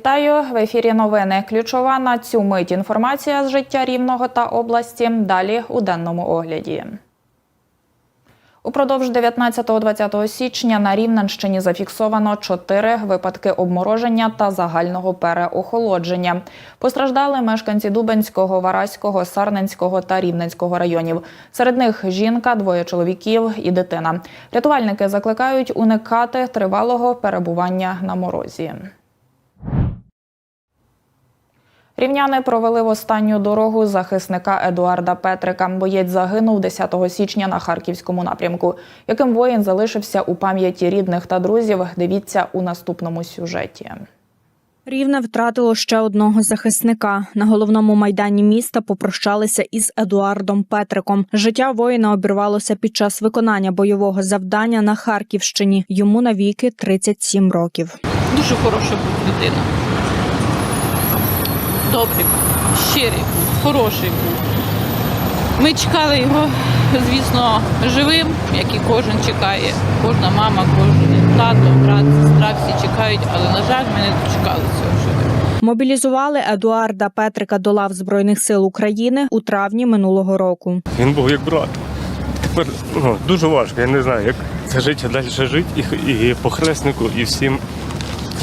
Вітаю в ефірі. Новини. Ключова на цю мить інформація з життя рівного та області. Далі у денному огляді. Упродовж 19-20 січня на Рівненщині зафіксовано чотири випадки обмороження та загального переохолодження. Постраждали мешканці Дубенського, Вараського, Сарненського та Рівненського районів. Серед них жінка, двоє чоловіків і дитина. Рятувальники закликають уникати тривалого перебування на морозі. Рівняни провели в останню дорогу захисника Едуарда Петрика. Боєць загинув 10 січня на харківському напрямку. Яким воїн залишився у пам'яті рідних та друзів? Дивіться у наступному сюжеті. Рівне втратило ще одного захисника. На головному майдані міста попрощалися із Едуардом Петриком. Життя воїна обірвалося під час виконання бойового завдання на Харківщині. Йому навіки 37 років. Дуже хороша був людина. Добрий був, щирий був, хороший був. Ми чекали його, звісно, живим, як і кожен чекає. Кожна мама, кожен тато, брат, сестра, всі чекають, але, на жаль, ми не дочекалися його живим. Мобілізували Едуарда Петрика до лав збройних сил України у травні минулого року. Він був як брат. Тепер ну, дуже важко. Я не знаю, як це життя далі жити і, і похреснику, і всім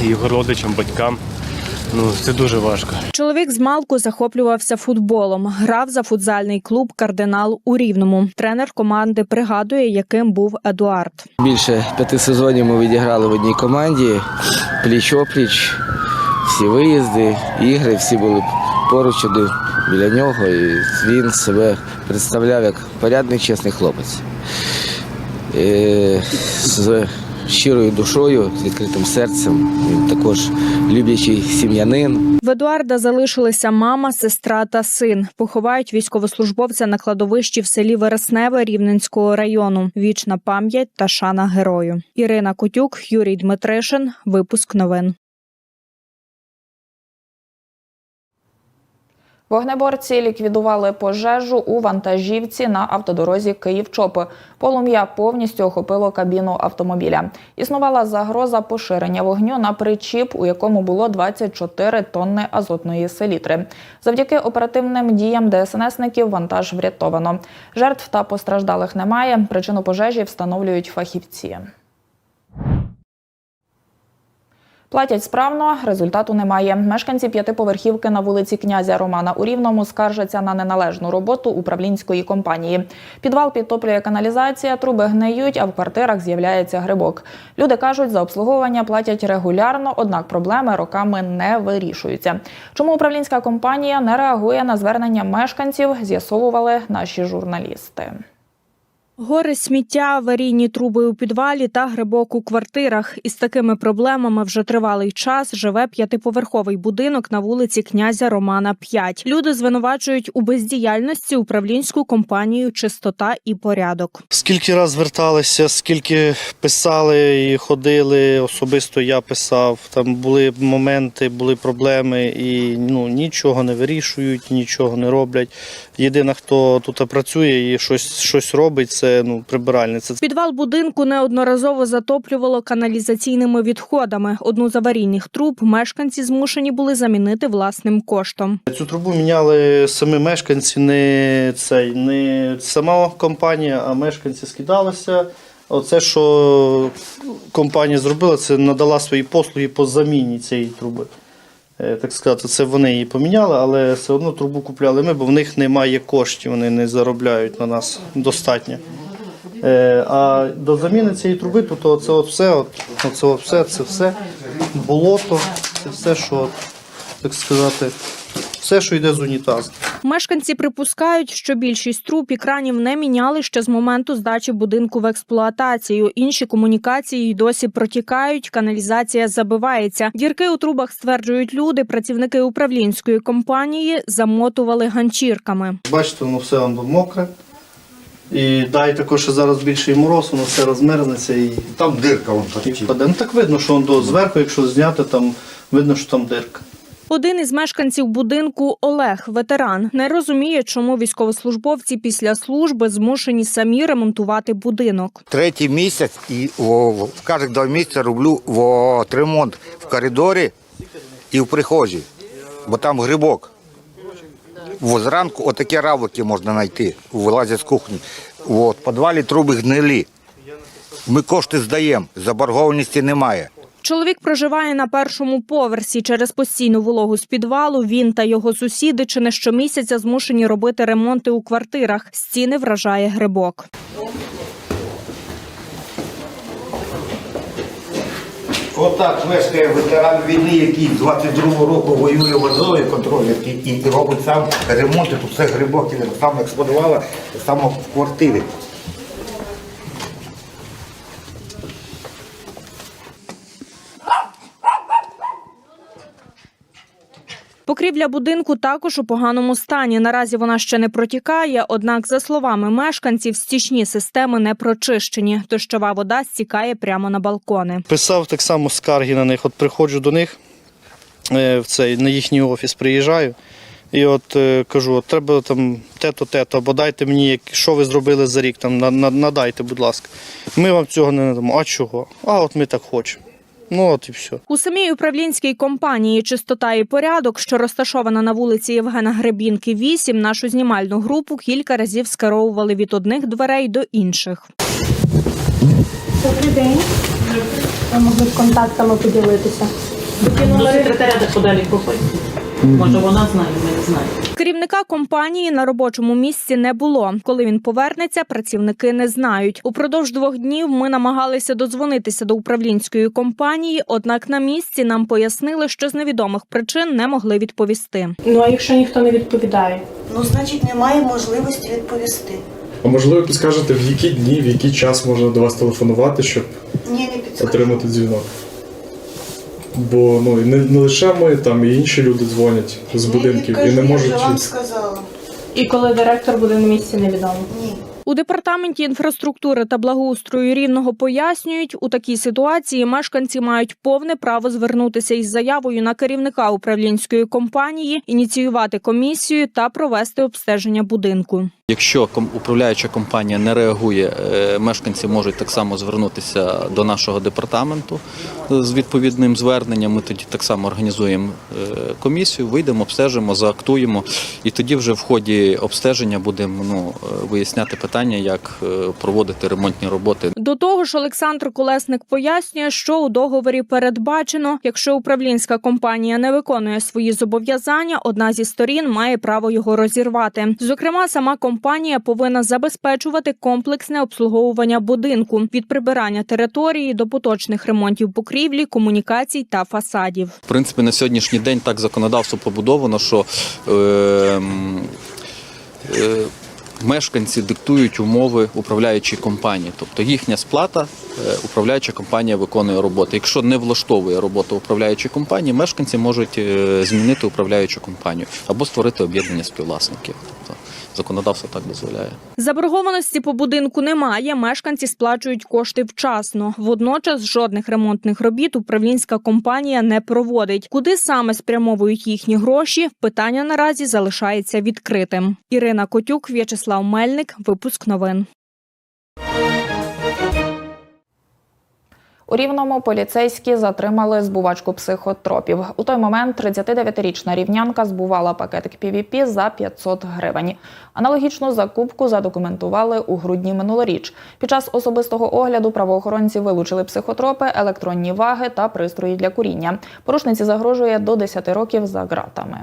і його родичам, батькам. Ну це дуже важко. Чоловік з малку захоплювався футболом. Грав за футзальний клуб Кардинал у Рівному. Тренер команди пригадує, яким був Едуард. Більше п'яти сезонів ми відіграли в одній команді, пліч-опліч, всі виїзди, ігри, всі були поруч один біля нього, і він себе представляв як порядний, чесний хлопець. Е, З щирою душою, з відкритим серцем, він також люблячий сім'янин. В Едуарда залишилися мама, сестра та син. Поховають військовослужбовця на кладовищі в селі Вересневе Рівненського району. Вічна пам'ять та шана герою. Ірина Котюк, Юрій Дмитришин. Випуск новин. Вогнеборці ліквідували пожежу у вантажівці на автодорозі Київ-Чоп. Полум'я повністю охопило кабіну автомобіля. Існувала загроза поширення вогню на причіп, у якому було 24 тонни азотної селітри. Завдяки оперативним діям ДСНСників вантаж врятовано. Жертв та постраждалих немає. Причину пожежі встановлюють фахівці. Платять справно, результату немає. Мешканці п'ятиповерхівки на вулиці князя Романа у Рівному скаржаться на неналежну роботу управлінської компанії. Підвал підтоплює каналізація, труби гниють, а в квартирах з'являється грибок. Люди кажуть, за обслуговування платять регулярно, однак проблеми роками не вирішуються. Чому управлінська компанія не реагує на звернення мешканців, з'ясовували наші журналісти. Гори сміття, аварійні труби у підвалі та грибок у квартирах. Із такими проблемами вже тривалий час живе п'ятиповерховий будинок на вулиці князя Романа 5. Люди звинувачують у бездіяльності управлінську компанію Чистота і порядок. Скільки раз зверталися, скільки писали і ходили, особисто я писав. Там були моменти, були проблеми, і ну нічого не вирішують, нічого не роблять. Єдине, хто тут працює і щось, щось робить, це ну прибиральниця. Підвал будинку неодноразово затоплювало каналізаційними відходами. Одну з аварійних труб мешканці змушені були замінити власним коштом. Цю трубу міняли самі мешканці, не цей, не сама компанія, а мешканці скидалися. Оце, що компанія зробила, це надала свої послуги по заміні цієї труби. Е, Так сказати, це вони її поміняли, але все одно трубу купляли ми, бо в них немає коштів, вони не заробляють на нас достатньо. Е, А до заміни цієї труби, то, то це от все, от, оце от все, це все болото, це все, що, так сказати, все, що йде з унітазу. Мешканці припускають, що більшість труб і кранів не міняли ще з моменту здачі будинку в експлуатацію. Інші комунікації й досі протікають, каналізація забивається. Дірки у трубах стверджують люди. Працівники управлінської компанії замотували ганчірками. Бачите, воно все воно мокре. І дай також, що зараз більший мороз, воно все розмерзнеться і, Там дирка вон і так. впаде. Ну так видно, що воно зверху, якщо зняти, там видно, що там дирка. Один із мешканців будинку Олег, ветеран, не розуміє, чому військовослужбовці після служби змушені самі ремонтувати будинок. Третій місяць і о, в кожних два місяці роблю от, ремонт в коридорі і в прихожій, бо там грибок. Во, зранку отакі равлики можна знайти, вилазять з кухні. От, в підвалі труби гнилі. Ми кошти здаємо, заборгованості немає. Чоловік проживає на першому поверсі. Через постійну вологу з підвалу він та його сусіди чи не щомісяця змушені робити ремонти у квартирах. Стіни вражає грибок. Отак мешкає ветеран війни, який з 22-го року воює в Азові контролерки і, і робить сам ремонт. Тут все грибок, і сам експонувала, саме в квартирі. Покрівля будинку також у поганому стані. Наразі вона ще не протікає. Однак, за словами мешканців, стічні системи не прочищені. Дощова вода стікає прямо на балкони. Писав так само скарги на них. От приходжу до них е, в цей, на їхній офіс приїжджаю. І от е, кажу, от треба там те-то, те-то, або дайте мені, що ви зробили за рік, там, на- на- надайте, будь ласка. Ми вам цього не надамо. А чого? А от ми так хочемо. Ну от і все. У самій управлінській компанії Чистота і порядок, що розташована на вулиці Євгена Гребінки, 8, нашу знімальну групу кілька разів скеровували від одних дверей до інших. Добрий день. Ви могли б контактами поділитися. До секретаря де подалі проходить. Може вона знає, ми не знаємо. Керівника компанії на робочому місці не було. Коли він повернеться, працівники не знають. Упродовж двох днів ми намагалися дозвонитися до управлінської компанії, однак на місці нам пояснили, що з невідомих причин не могли відповісти. Ну а якщо ніхто не відповідає? Ну, значить, немає можливості відповісти. А можливо, підскажете, в які дні, в який час можна до вас телефонувати, щоб Ні, не підскажу. отримати дзвінок? Бо ну і не, не лише ми, там і інші люди дзвонять з будинків і не можуть. Я вже вам сказала. І коли директор буде на місці, невідомо. Ні. У департаменті інфраструктури та благоустрою рівного пояснюють, у такій ситуації мешканці мають повне право звернутися із заявою на керівника управлінської компанії, ініціювати комісію та провести обстеження будинку. Якщо управляюча компанія не реагує, е, мешканці можуть так само звернутися до нашого департаменту з відповідним зверненням. Ми тоді так само організуємо е, комісію, вийдемо, обстежимо, заактуємо, і тоді вже в ході обстеження будемо ну, е, виясняти питання, як проводити ремонтні роботи. До того ж, Олександр Колесник пояснює, що у договорі передбачено, якщо управлінська компанія не виконує свої зобов'язання, одна зі сторін має право його розірвати. Зокрема, сама компанія повинна забезпечувати комплексне обслуговування будинку від прибирання території до поточних ремонтів покрівлі, комунікацій та фасадів. В принципі, на сьогоднішній день так законодавство побудовано, що е, е, мешканці диктують умови управляючої компанії. Тобто їхня сплата, управляюча компанія виконує роботу. Якщо не влаштовує роботу управляючої компанії, мешканці можуть е, змінити управляючу компанію або створити об'єднання співвласників. Тобто законодавство так дозволяє. Заборгованості по будинку немає. Мешканці сплачують кошти вчасно. Водночас жодних ремонтних робіт управлінська компанія не проводить. Куди саме спрямовують їхні гроші? Питання наразі залишається відкритим. Ірина Котюк, В'ячеслав Мельник. Випуск новин. У Рівному поліцейські затримали збувачку психотропів. У той момент 39-річна рівнянка збувала пакетик PVP за 500 гривень. Аналогічну закупку задокументували у грудні минулоріч. Під час особистого огляду правоохоронці вилучили психотропи, електронні ваги та пристрої для куріння. Порушниці загрожує до 10 років за ґратами.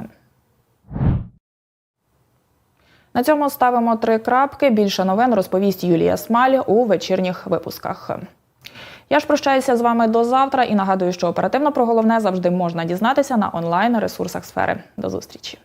На цьому ставимо три крапки. Більше новин розповість Юлія Смаль у вечірніх випусках. Я ж прощаюся з вами до завтра і нагадую, що оперативно про головне завжди можна дізнатися на онлайн ресурсах сфери. До зустрічі.